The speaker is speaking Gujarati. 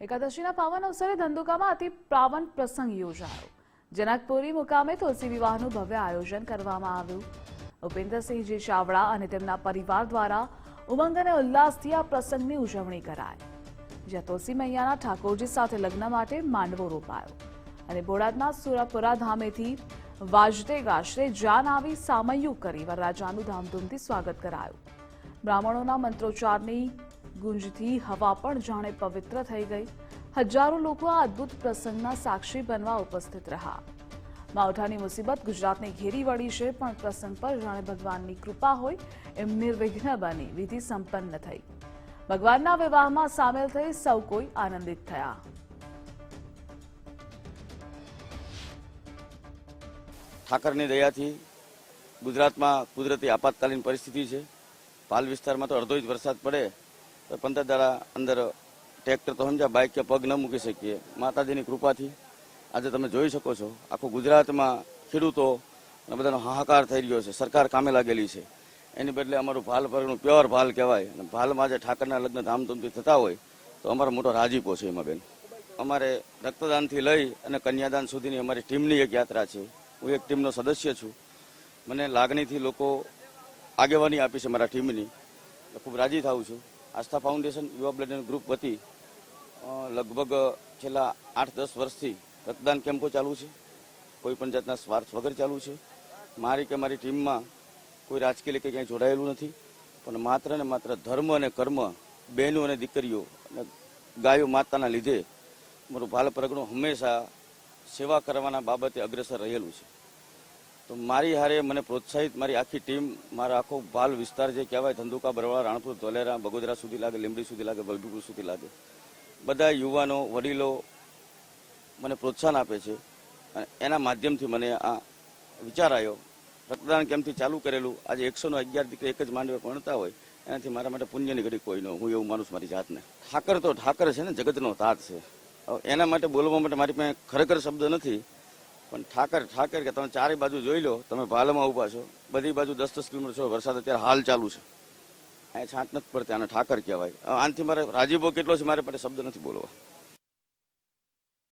એકાદશીના પાવન અવસરે ધંધુકામાં અતિ પાવન પ્રસંગ યોજાયો. જનકપુરી મુકામે તુલસી વિવાહનું ભવ્ય આયોજન કરવામાં આવ્યું. ભૂપેન્દ્રસિંહજી ચાવડા અને તેમના પરિવાર દ્વારા ઉમંગ અને ઉલ્લાસથી આ પ્રસંગની ઉજવણી કરાઈ. જ્યાં તુલસી મૈયાના ઠાકોરજી સાથે લગ્ન માટે માંડવો રોપાયો અને બોડાદના સુરાપુરા ધામેથી વાજતે ગાજતે જાન આવી સામૈયું કરી વરરાજાનું ધામધૂમથી સ્વાગત કરાયું. બ્રાહ્મણોના મંત્રોચ્ચારની ગુંજથી હવા પણ જાણે પવિત્ર થઈ ગઈ. હજારો લોકો આ અદ્ભુત પ્રસંગના સાક્ષી બનવા ઉપસ્થિત રહ્યા. માવઠાની મુસીબત ગુજરાતને ઘેરી વળી છે, પણ પ્રસંગ પર જાણે ભગવાનની કૃપા હોય એમ નિર્વિઘ્ન બની વિધિ સંપન્ન થઈ. ભગવાનના વિવાહમાં સામેલ થઈ સૌ કોઈ આનંદિત થયા. ઠાકરની દયાથી ગુજરાતમાં કુદરતી આપાતકાલીન પરિસ્થિતિ છે. પાલ વિસ્તારમાં તો અડધો જ વરસાદ પડે. પંદર દાડા અંદર ટ્રેક્ટર તો સમજ્યા બાઇક કે પગ ન મૂકી શકીએ. માતાજીની કૃપાથી આજે તમે જોઈ શકો છો, આખું ગુજરાતમાં ખેડૂતો બધાનો હાહાકાર થઈ રહ્યો છે, સરકાર કામે લાગેલી છે. એની બદલે અમારું ભાલ પરનું પ્યોર ભાલ કહેવાય, અને ભાલમાં જે ઠાકરના લગ્ન ધામધૂમથી થતા હોય, તો અમારો મોટો રાજીપો છે એમાં બેન. અમારે રક્તદાનથી લઈ અને કન્યાદાન સુધીની અમારી ટીમની એક યાત્રા છે. હું એક ટીમનો સદસ્ય છું. મને લાગણીથી લોકો આગેવાની આપી છે મારા ટીમની. ખૂબ રાજી થાઉં છું. આસ્થા ફાઉન્ડેશન યુવા બ્લડ ગ્રુપ વતી લગભગ છેલ્લા આઠ દસ વર્ષથી રક્તદાન કેમ્પો ચાલુ છે. કોઈ પણ જાતના સ્વાર્થ વગર ચાલુ છે. મારી કે મારી ટીમમાં કોઈ રાજકીય કે ક્યાંય જોડાયેલું નથી. પણ માત્ર ને માત્ર ધર્મ અને કર્મ, બહેનો અને દીકરીઓ અને ગાયો માતાના લીધે મારું બાલ પ્રગણું હંમેશા સેવા કરવાના બાબતે અગ્રેસર રહેલું છે. તો મારી હારે મને પ્રોત્સાહિત મારી આખી ટીમ, મારા આખો બાલ વિસ્તાર જે કહેવાય, ધંધુકા, બરવાળા, રાણપુર, ધોલેરા, બગોદરા સુધી લાગે, લીંબડી સુધી લાગે, વલભીપુર સુધી લાગે, બધા યુવાનો, વડીલો મને પ્રોત્સાહન આપે છે અને એના માધ્યમથી મને આ વિચાર આવ્યો. રક્તદાન કેમ્પથી ચાલુ કરેલું, આજે એકસો નો અગિયાર દીકરી એક જ માંડવે ભણતા હોય, એનાથી મારા માટે પુણ્યની ઘડી કોઈ ન હું એવું માનું છું મારી જાતને. ઠાકર તો ઠાકર છે ને, જગતનો તાત છે. એના માટે બોલવા માટે મારી પાસે ખરેખર શબ્દ નથી પણ ઠાકર ઠાકર કે તમે ચારે બાજુ જોઈ લો, તમે ભાલમાં ઊભા છો, બધી બાજુ દસ દસ કિલોમીટર છો, વરસાદ અત્યારે હાલ ચાલુ છે. અહીંયા છાંટ નથી પડતી, આને ઠાકર કહેવાય. હવે આનાથી મારે રાજીબો કેટલો છે, મારે પાસે શબ્દ નથી બોલવા.